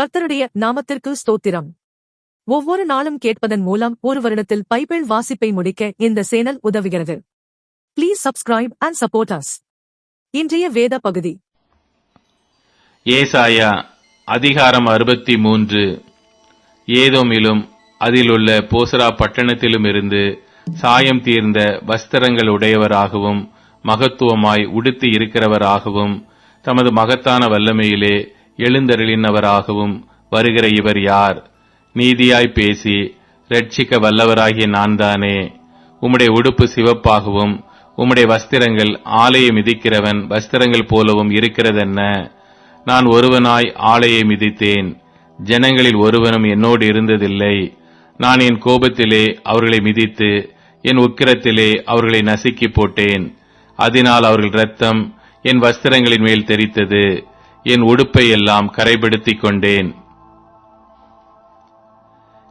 கர்த்தருடைய நாமத்திற்கு ஸ்தோத்திரம். ஒவ்வொரு நாளும் கேட்பதன் மூலம் ஒரு வருடத்தில் பைபிள் வாசிப்பை முடிக்க இந்த சேனல் உதவுகிறது. Please subscribe and support us இன்றைய வேத பகுதி. ஏசாயா அதிகாரம் அறுபத்தி மூன்று ஏதோமிலும் அதிலுள்ள போசரா பட்டணத்திலும் இருந்து சாயம் தீர்ந்த வஸ்திரங்கள் உடையவராகவும் மகத்துவமாய் உடுத்தி இருக்கிறவராகவும் தமது மகத்தான வல்லமையிலே எழுந்தருளினவராகவும் வருகிற இவர் யார்? நீதியாய் பேசி ரட்சிக்க வல்லவராகிய நான்தானே. உம்முடைய உடுப்பு சிவப்பாகவும் உம்முடைய வஸ்திரங்கள் ஆலையை மிதிக்கிறவன் வஸ்திரங்கள் போலவும் இருக்கிறதென்ன? நான் ஒருவனாய் ஆலையை மிதித்தேன். ஜனங்களில் ஒருவனும் என்னோடு இருந்ததில்லை. நான் என் கோபத்திலே அவர்களை மிதித்து என் உக்கிரத்திலே அவர்களை நசுக்கி போட்டேன். அதனால் அவர்கள் இரத்தம் என் வஸ்திரங்களின் மேல் தெரித்தது என் உடுப்பை எல்லாம் கரைபடுத்திக் கொண்டேன்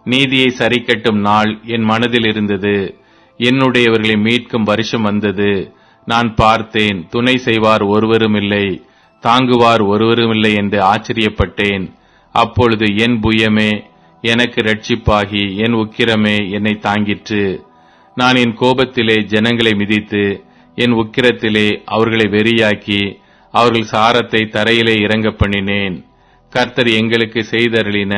நீதியை சரிக்கட்டும் நாள் என் மனதில் இருந்தது. என்னுடையவர்களை மீட்கும் வருஷம் வந்தது. நான் பார்த்தேன் துணை செய்வார் ஒருவரும் இல்லை தாங்குவார் ஒருவரும் இல்லை என்று ஆச்சரியப்பட்டேன். அப்பொழுது என் புயமே எனக்கு ரட்சிப்பாகி என் உக்கிரமே என்னை தாங்கிற்று. நான் என் கோபத்திலே ஜனங்களை மிதித்து என் உக்கிரத்திலே அவர்களை வெறியாக்கி அவர்கள் சாரத்தை தரையிலே இறங்க பண்ணினேன். கர்த்தர் எங்களுக்கு செய்தருளின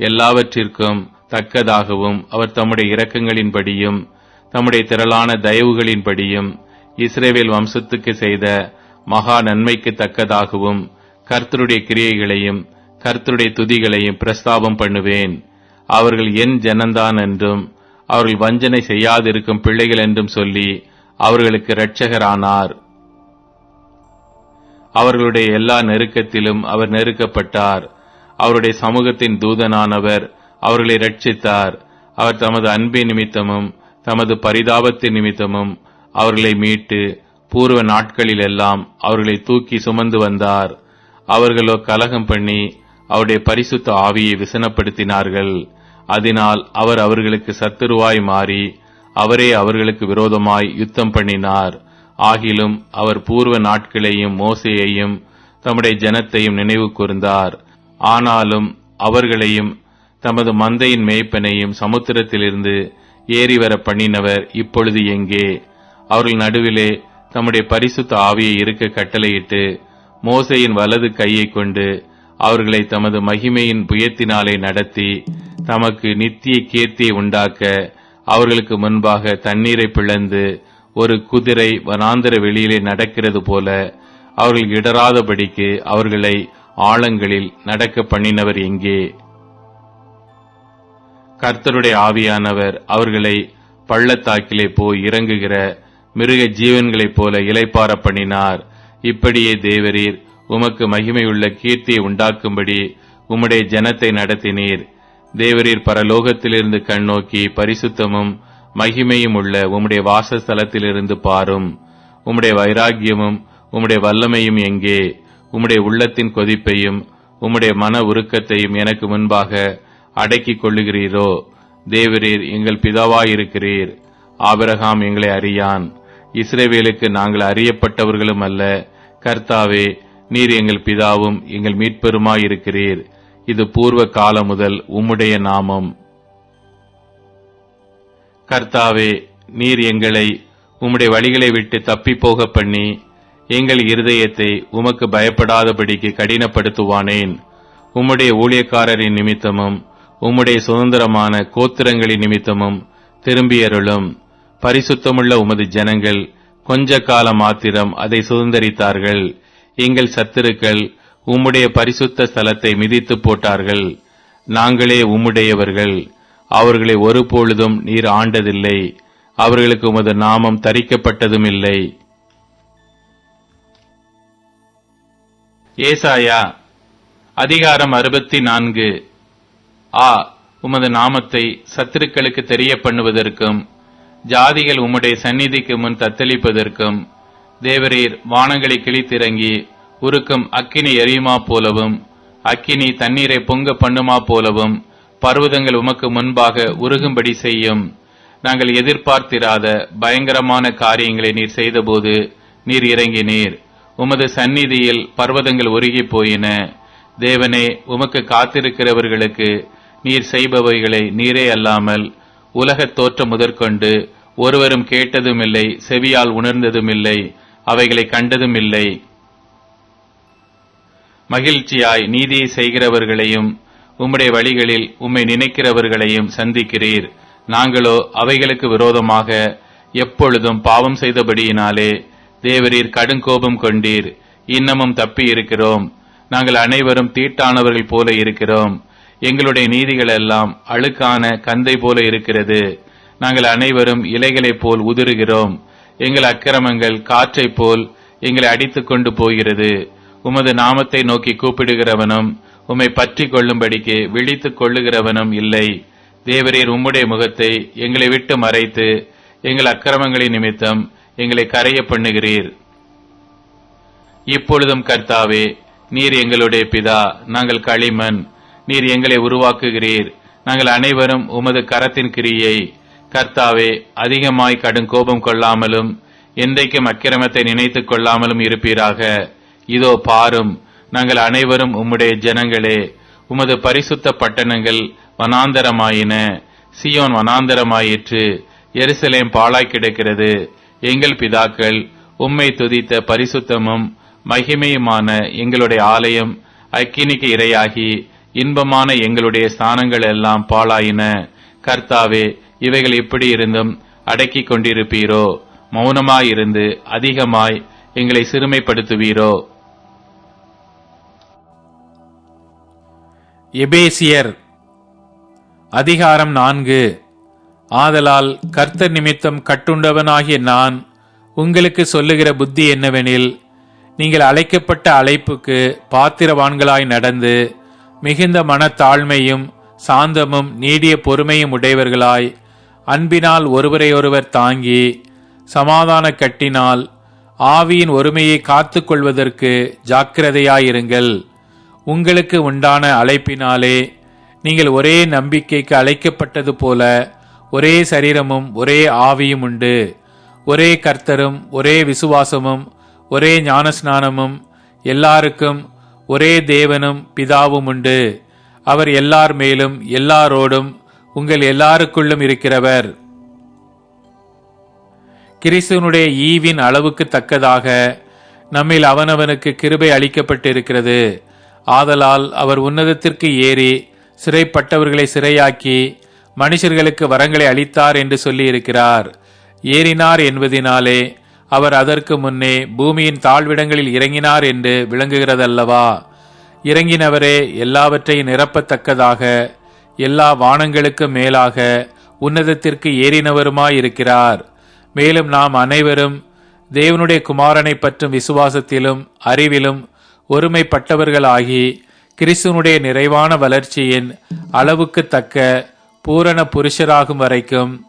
எல்லாவற்றிற்கும் தக்கதாகவும் அவர் தம்முடைய இரக்கங்களின்படியும் தம்முடைய திரளான தயவுகளின்படியும் இஸ்ரேவேல் வம்சத்துக்கு செய்த மகா நன்மைக்கு தக்கதாகவும் கர்த்தருடைய கிரியைகளையும் கர்த்தருடைய துதிகளையும் பிரஸ்தாபம் பண்ணுவேன். அவர்கள் என் ஜனந்தான் என்றும் அவர்கள் வஞ்சனை செய்யாதிருக்கும் பிள்ளைகள் என்றும் சொல்லி அவர்களுக்கு இரட்சகரானார். அவர்களுடைய எல்லா நெருக்கத்திலும் அவர் நெருக்கப்பட்டார். அவருடைய சமூகத்தின் தூதனானவர் அவர்களை ரட்சித்தார் அவர் தமது அன்பின் நிமித்தமும் தமது பரிதாபத்தின் நிமித்தமும் அவர்களை மீட்டு பூர்வ நாட்களில் எல்லாம் அவர்களை தூக்கி சுமந்து வந்தார். அவர்களோ கலகம் பண்ணி அவருடைய பரிசுத்த ஆவியை விசனப்படுத்தினார்கள். அதனால் அவர் அவர்களுக்கு சத்துருவாய் மாறி அவரே அவர்களுக்கு விரோதமாய் யுத்தம் பண்ணினார். ஆகிலும் அவர் பூர்வ நாட்களையும் மோசையையும் தம்முடைய ஜனத்தையும் நினைவு கூர்ந்தார். ஆனாலும் அவர்களையும் தமது மந்தையின் மேய்ப்பனையும் சமுத்திரத்திலிருந்து ஏறி வர பண்ணினவர் இப்பொழுது எங்கே? அவர்கள் நடுவிலே தம்முடைய பரிசுத்த ஆவியை இருக்க கட்டளையிட்டு மோசையின் வலது கையை கொண்டு அவர்களை தமது மகிமையின் புயத்தினாலே நடத்தி தமக்கு நித்திய கீர்த்தியை உண்டாக்க அவர்களுக்கு முன்பாக தண்ணீரை பிளந்து ஒரு குதிரை வனாந்திர வெளியிலே நடக்கிறது போல அவர்கள் இடராதபடிக்கு அவர்களை ஆழங்களில் நடக்க பண்ணினவர் எங்கே? கர்த்தருடைய ஆவியானவர் அவர்களை பள்ளத்தாக்கிலே போய் இறங்குகிற மிருக ஜீவன்களைப் போல இலைப்பார பண்ணினார். இப்படியே தேவரீர் உமக்கு மகிமையுள்ள கீர்த்தியை உண்டாக்கும்படி உம்முடைய ஜனத்தை நடத்தினீர். தேவரீர் பரலோகத்திலிருந்து கண்ணோக்கி பரிசுத்தமும் மகிமையும் உள்ள உம்முடைய வாசஸ்தலத்திலிருந்து பாரும். உம்முடைய வைராக்கியமும் உம்முடைய வல்லமையும் எங்கே? உம்முடைய உள்ளத்தின் கொதிப்பையும் உம்முடைய மன உருக்கத்தையும் எனக்கு முன்பாக அடக்கிக் கொள்ளுகிறீரோ? தேவரீர் எங்கள் பிதாவாயிருக்கிறீர். ஆபிரகாம் எங்களை அறியான். இஸ்ரேவேலுக்கு நாங்கள் அறியப்பட்டவர்களும் அல்ல. கர்த்தாவே நீர் எங்கள் பிதாவும் எங்கள் மீட்பெருமாயிருக்கிறீர். இது பூர்வ காலம் முதல் உம்முடைய நாமம். கர்த்தாவே நீர் எங்களை உம்முடைய வழிகளை விட்டு தப்பி போக பண்ணி எங்கள் இருதயத்தை உமக்கு பயப்படாதபடிக்கு கடினப்படுத்துவானேன். உம்முடைய ஊழியக்காரரின் நிமித்தமும் உம்முடைய சுதந்திரமான கோத்திரங்களின் நிமித்தமும் திரும்பியருளும் பரிசுத்தமுள்ள உமது ஜனங்கள் கொஞ்ச காலம் மாத்திரம் அதை சுதந்திரித்தார்கள். எங்கள் சத்துருக்கள் உம்முடைய பரிசுத்த ஸ்தலத்தை மிதித்து போட்டார்கள். நாங்களே உம்முடையவர்கள். அவர்களை ஒருபொழுதும் நீர் ஆண்டதில்லை. அவர்களுக்கு உமது நாமம் தரிக்கப்பட்டதும் இல்லை ஏசாயா அதிகாரம் அறுபத்தி நான்கு ஆ உமது நாமத்தை சத்துருக்களுக்கு தெரிய பண்ணுவதற்கும் ஜாதிகள் உம்முடைய சந்நிதிக்கு முன் தத்தளிப்பதற்கும் தேவரீர் வானங்களை கிழித்திறங்கி உருக்கும் அக்கினி எரியுமா போலவும் அக்கினி தண்ணீரை பொங்க பண்ணுமா போலவும் பர்வதங்கள் உமக்கு முன்பாக உருகும்படி செய்யும். நாங்கள் எதிர்பார்த்திராத பயங்கரமான காரியங்களை நீர் செய்தபோது நீர் இறங்கினீர். உமது சந்நிதியில் பர்வதங்கள் உருகி போயின. தேவனே உமக்கு காத்திருக்கிறவர்களுக்கு நீர் செய்பவைகளை நீரே அல்லாமல் உலகத் தோற்றம் முதற்கொண்டு ஒருவரும் கேட்டதும் இல்லை செவியால் உணர்ந்ததும் இல்லை அவைகளை கண்டதும் இல்லை மகிழ்ச்சியாய் நீதியை செய்கிறவர்களையும் உம்முடைய வழிகளில் உம்மை நினைக்கிறவர்களையும் சந்திக்கிறீர். நாங்களோ அவைகளுக்கு விரோதமாக எப்பொழுதும் பாவம் செய்தபடியினாலே தேவரீர் கடுங்கோபம் கொண்டீர். இன்னமும் தப்பி இருக்கிறோம் நாங்கள் அனைவரும் தீட்டானவர்கள் போல இருக்கிறோம். எங்களுடைய நீதிகள் எல்லாம் அழுக்கான கந்தை போல இருக்கிறது. நாங்கள் அனைவரும் இலைகளைப் போல் உதிருகிறோம். எங்கள் அக்கிரமங்கள் காற்றைப் போல் எங்களை அடித்துக் கொண்டு போகிறது. உமது நாமத்தை நோக்கி கூப்பிடுகிறவனும் உம்மை பற்றி கொள்ளும்படிக்கு விழித்துக் கொள்ளுகிறவனும் இல்லை. தேவரீர் உம்முடைய முகத்தை எங்களை விட்டு மறைத்து எங்கள் அக்கிரமங்களின் நிமித்தம் எங்களை கரைய பண்ணுகிறீர். இப்பொழுதும் கர்த்தாவே நீர் எங்களுடைய பிதா நாங்கள் களிமண். நீர் எங்களை உருவாக்குகிறீர். நாங்கள் அனைவரும் உமது கரத்தின் கிரியை. கர்த்தாவே அதிகமாய் கடும் கோபம் கொள்ளாமலும் என்றைக்கும் அக்கிரமத்தை நினைத்துக் கொள்ளாமலும் இருப்பீராக. இதோ பாரும் நாங்கள் அனைவரும் உம்முடைய ஜனங்களே உமது பரிசுத்த பட்டணங்கள் வனாந்தரமாயின. சியோன் வனாந்தரமாயிற்று. எருசலேம் பாழாய் கிடக்கிறது. எங்கள் பிதாக்கள் உம்மை துதித்த பரிசுத்தமும் மகிமையுமான எங்களுடைய ஆலயம் அக்கினிக்கு இரையாகி இன்பமான எங்களுடைய ஸ்தானங்கள் எல்லாம் பாழாயின. கர்த்தாவே இவைகள் எப்படி இருந்தும் அடக்கிக் கொண்டிருப்பீரோ? மௌனமாயிருந்து அதிகமாய் எங்களை சிறுமைப்படுத்துவீரோ? எபேசியர் அதிகாரம் நான்கு. ஆதலால் கர்த்த நிமித்தம் கட்டுண்டவனாகிய நான் உங்களுக்கு சொல்லுகிற புத்தி என்னவெனில் நீங்கள் அழைக்கப்பட்ட அழைப்புக்கு பாத்திரவான்களாய் நடந்து மிகுந்த மனத்தாழ்மையும் சாந்தமும் நீடிய பொறுமையும் உடையவர்களாய் அன்பினால் ஒருவரையொருவர் தாங்கி சமாதான கட்டினால் ஆவியின் ஒருமையை காத்துக்கொள்வதற்கு ஜாக்கிரதையாயிருங்கள். உங்களுக்கு உண்டான அழைப்பினாலே நீங்கள் ஒரே நம்பிக்கைக்கு அழைக்கப்பட்டது போல ஒரே சரீரமும் ஒரே ஆவியும் உண்டு. ஒரே கர்த்தரும் ஒரே விசுவாசமும் ஒரே ஞானஸ்நானமும் எல்லாருக்கும் ஒரே தேவனும் பிதாவும் உண்டு. அவர் எல்லார் மேலும் எல்லாரோடும் உங்கள் எல்லாருக்குள்ளும் இருக்கிறவர். கிறிஸ்துவனுடைய ஈவின் அளவுக்கு தக்கதாக நம்மில் அவனவனுக்கு கிருபை அளிக்கப்பட்டிருக்கிறது. ஆதலால் அவர் உன்னதத்திற்கு ஏறி சிறைப்பட்டவர்களை சிறையாக்கி மனுஷர்களுக்கு வரங்களை அளித்தார் என்று சொல்லியிருக்கிறார். ஏறினார் என்பதினாலே அவர் அதற்கு முன்னே பூமியின் தாழ்விடங்களில் இறங்கினார் என்று விளங்குகிறதல்லவா? இறங்கினவரே எல்லாவற்றையும் நிரப்பத்தக்கதாக எல்லா வானங்களுக்கும் மேலாக உன்னதத்திற்கு ஏறினவருமாயிருக்கிறார். மேலும் நாம் அனைவரும் தேவனுடைய குமாரனை பற்றும் விசுவாசத்திலும் அறிவிலும் ஒருமைப்பட்டவர்களாகி கிறிஸ்துனுடைய நிறைவான வளர்ச்சியின் அளவுக்கு தக்க பூரண புருஷராகும் வரைக்கும்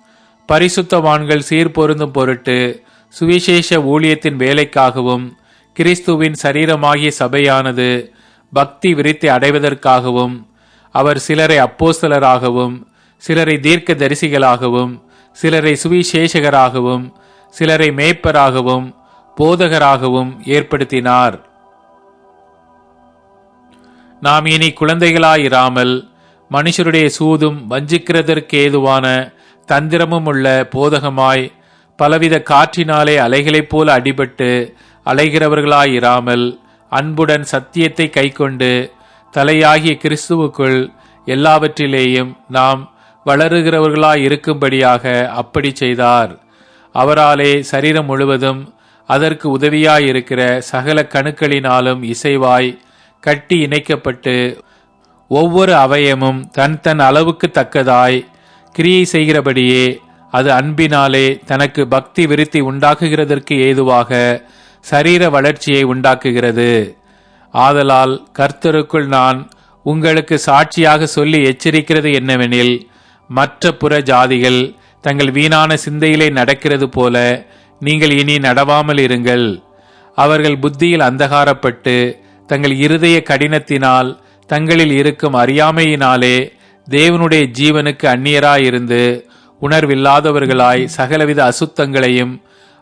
பரிசுத்தவான்கள் சீர்பொருந்தும் பொருட்டு சுவிசேஷ ஊழியத்தின் வேலைக்காகவும் கிறிஸ்துவின் சரீரமாகிய சபையானது பக்தி விருத்தி அடைவதற்காகவும் அவர் சிலரை அப்போஸ்தலராகவும் சிலரை தீர்க்க தரிசிகளாகவும் சிலரை சுவிசேஷகராகவும் சிலரை மேய்ப்பராகவும் போதகராகவும் ஏற்படுத்தினார். நாம் இனி குழந்தைகளாயிராமல் மனுஷருடைய சூதும் வஞ்சிக்கிறதற்கு ஏதுவான தந்திரமும் உள்ள போதகமாய் பலவித காற்றினாலே அலைகளைப் போல அடிபட்டு அலைகிறவர்களாயிராமல் அன்புடன் சத்தியத்தை கைக்கொண்டு தலையாகிய கிறிஸ்துவுக்குள் எல்லாவற்றிலேயும் நாம் வளருகிறவர்களாய் இருக்கும்படியாக அப்படி செய்தார். அவராலே சரீரம் முழுவதும் அதற்கு உதவியாயிருக்கிற சகல கணுக்களினாலும் இசைவாய் கட்டி இணைக்கப்பட்டு ஒவ்வொரு அவயமும் தன் தன் அளவுக்கு தக்கதாய் கிரியை செய்கிறபடியே அது அன்பினாலே தனக்கு பக்தி விருத்தி உண்டாக்குகிறதற்கு ஏதுவாக சரீர வளர்ச்சியை உண்டாக்குகிறது. ஆதலால் கர்த்தருக்குள் நான் உங்களுக்கு சாட்சியாக சொல்லி எச்சரிக்கிறது என்னவெனில் மற்ற புற ஜாதிகள் தங்கள் வீணான சிந்தையிலே நடக்கிறது போல நீங்கள் இனி நடவாமல் இருங்கள். அவர்கள் புத்தியில் அந்தகாரப்பட்டு தங்கள் இருதய கடினத்தினால் தங்களில் இருக்கும் அறியாமையினாலே தேவனுடைய ஜீவனுக்கு அந்நியராயிருந்து உணர்வில்லாதவர்களாய் சகலவித அசுத்தங்களையும்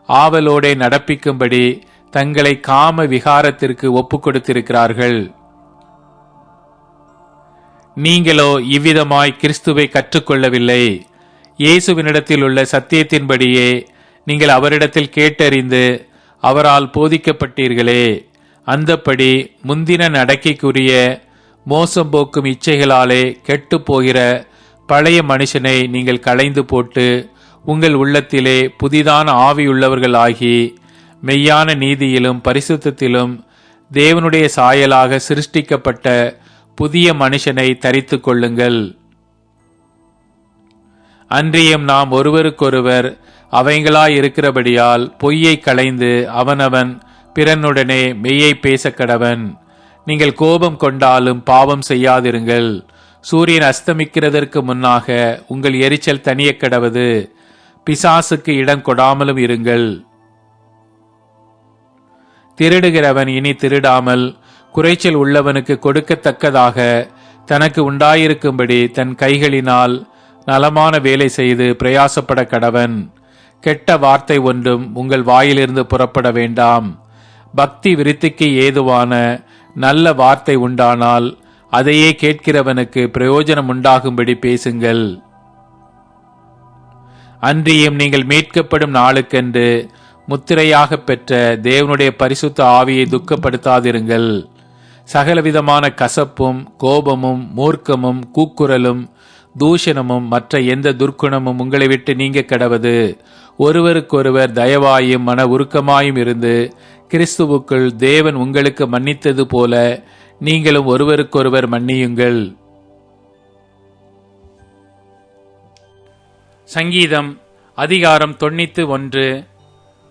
ஆவலோடே நடப்பிக்கும்படி தங்களை காம விகாரத்திற்கு ஒப்பு கொடுத்திருக்கிறார்கள். நீங்களோ இவ்விதமாய் கிறிஸ்துவை கற்றுக்கொள்ளவில்லை. இயேசுவினிடத்தில் உள்ள சத்தியத்தின்படியே நீங்கள் அவரிடத்தில் கேட்டறிந்து அவரால் போதிக்கப்பட்டீர்களே. அந்தப்படி முந்தின நடக்கைக்குரிய மோசம் போக்கும் இச்சைகளாலே கெட்டுப் போகிற பழைய மனுஷனை நீங்கள் களைந்து போட்டு உங்கள் உள்ளத்திலே புதிதான ஆவியுள்ளவர்களாகி மெய்யான நீதியிலும் பரிசுத்தத்திலும் தேவனுடைய சாயலாக சிருஷ்டிக்கப்பட்ட புதிய மனுஷனை தரித்து கொள்ளுங்கள். அன்றியும் நாம் ஒருவருக்கொருவர் அவைங்களாய் இருக்கிறபடியால் பொய்யை களைந்து அவனவன் பிறனுடனே மெய்யை பேச கடவன் நீங்கள் கோபம் கொண்டாலும் பாவம் செய்யாதிருங்கள். சூரியன் அஸ்தமிக்கிறதற்கு முன்னாக உங்கள் எரிச்சல் தனிய கடவது. பிசாசுக்கு இடம் கொடாமலும் இருங்கள். திருடுகிறவன் இனி திருடாமல் குறைச்சல் உள்ளவனுக்கு கொடுக்கத்தக்கதாக தனக்கு உண்டாயிருக்கும்படி தன் கைகளினால் நலமான வேலை செய்து பிரயாசப்பட கடவன். கெட்ட வார்த்தை ஒன்றும் உங்கள் வாயிலிருந்து புறப்பட வேண்டாம். பக்தி விருத்திக்கு ஏதுவான நல்ல வார்த்தை உண்டானால் அதையே கேட்கிறவனுக்கு பிரயோஜனம் உண்டாகும்படி பேசுங்கள். அன்றியும் நீங்கள் மீட்கப்படும் நாளுக்கென்று முத்திரையாக பெற்ற தேவனுடைய பரிசுத்த ஆவியை துக்கப்படுத்தாதிருங்கள். சகலவிதமான கசப்பும் கோபமும் மூர்க்கமும் கூக்குரலும் தூஷணமும் மற்ற எந்த துர்க்குணமும் உங்களை விட்டு நீங்க கடவது. ஒருவருக்கொருவர் தயவாயும் மன உருக்கமாயும் இருந்து கிறிஸ்துவுக்குள் தேவன் உங்களுக்கு மன்னித்தது போல நீங்களும் ஒருவருக்கொருவர் மன்னியுங்கள். சங்கீதம் அதிகாரம் தொண்ணூத்து ஒன்று.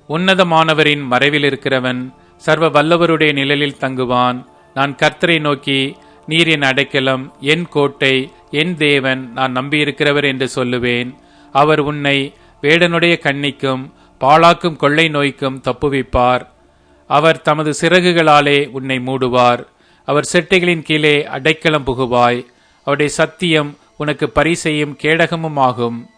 உன்னதமானவரின் மறைவில் இருக்கிறவன் சர்வ வல்லவருடைய நிழலில் தங்குவான். நான் கர்த்தரை நோக்கி நீர் என் அடைக்கலம் என் கோட்டை என் தேவன் நான் நம்பியிருக்கிறவர் என்று சொல்லுவேன். அவர் உன்னை வேடனுடைய கண்ணிக்கும் பாழாக்கும் கொள்ளை நோய்க்கும் தப்புவிப்பார். அவர் தமது சிறகுகளாலே உன்னை மூடுவார். அவர் செட்டைகளின் கீழே அடைக்கலம் புகுவாய். அவருடைய சத்தியம் உனக்கு பரிசெய்யும் கேடகமும் ஆகும்.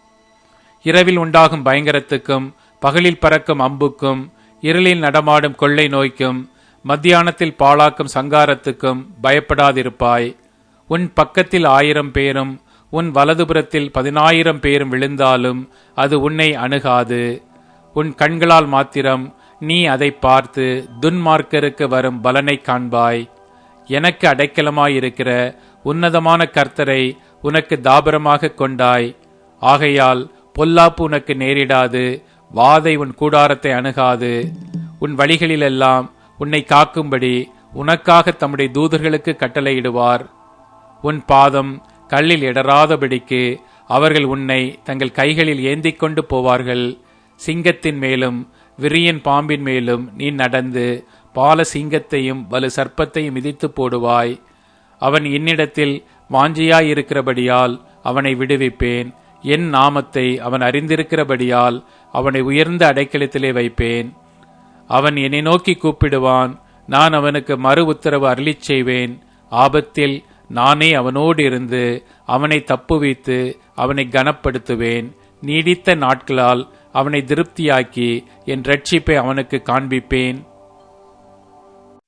இரவில் உண்டாகும் பயங்கரத்துக்கும் பகலில் பறக்கும் அம்புக்கும் இருளில் நடமாடும் கொள்ளை நோய்க்கும் மத்தியானத்தில் பாழாக்கும் சங்காரத்துக்கும் பயப்படாதிருப்பாய். உன் பக்கத்தில் ஆயிரம் பேரும் உன் வலதுபுறத்தில் பதினாயிரம் பேரும் விழுந்தாலும் அது உன்னை அணுகாது. உன் கண்களால் மாத்திரம் நீ அதை பார்த்து துன்மார்க்கருக்கு வரும் பலனை காண்பாய். எனக்கு அடைக்கலமாயிருக்கிற உன்னதமான கர்த்தரை உனக்கு தாபரமாக கொண்டாய். ஆகையால் பொல்லாப்பு உனக்கு நேரிடாது வாதை உன் கூடாரத்தை அணுகாது. உன் வழிகளிலெல்லாம் உன்னை காக்கும்படி உனக்காக தம்முடைய தூதர்களுக்கு கட்டளையிடுவார். உன் பாதம் கல்லில் இடராதபடிக்கு அவர்கள் உன்னை தங்கள் கைகளில் ஏந்திக் கொண்டு போவார்கள். சிங்கத்தின் மேலும் விரியன் பாம்பின் மேலும் நீ நடந்து பால சிங்கத்தையும் வலு சர்ப்பத்தையும் மிதித்து போடுவாய். அவன் என்னிடத்தில் வாஞ்சியாயிருக்கிறபடியால் அவனை விடுவிப்பேன். என் நாமத்தை அவன் அறிந்திருக்கிறபடியால் அவனை உயர்ந்த அடைக்கலத்திலே வைப்பேன். அவன் என்னை நோக்கி கூப்பிடுவான். நான் அவனுக்கு மறு உத்தரவு அருளிச் செய்வேன். ஆபத்தில் நானே அவனோடு இருந்து அவனை தப்புவித்து அவனை கனப்படுத்துவேன். நீடித்த நாட்களால் அவனை திருப்தியாக்கி என் ரட்சிப்பை அவனுக்கு காண்பிப்பேன்.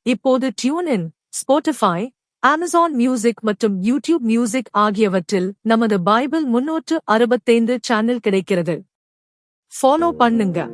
இப்போது டியூனின் ஸ்போட்டிஃபை அமேசான் மியூசிக் மற்றும் யூடியூப் மியூசிக் ஆகியவற்றில் நமது பைபிள் முன்னூற்று அறுபத்தைந்து சேனல் கிடைக்கிறது. ஃபாலோ பண்ணுங்க.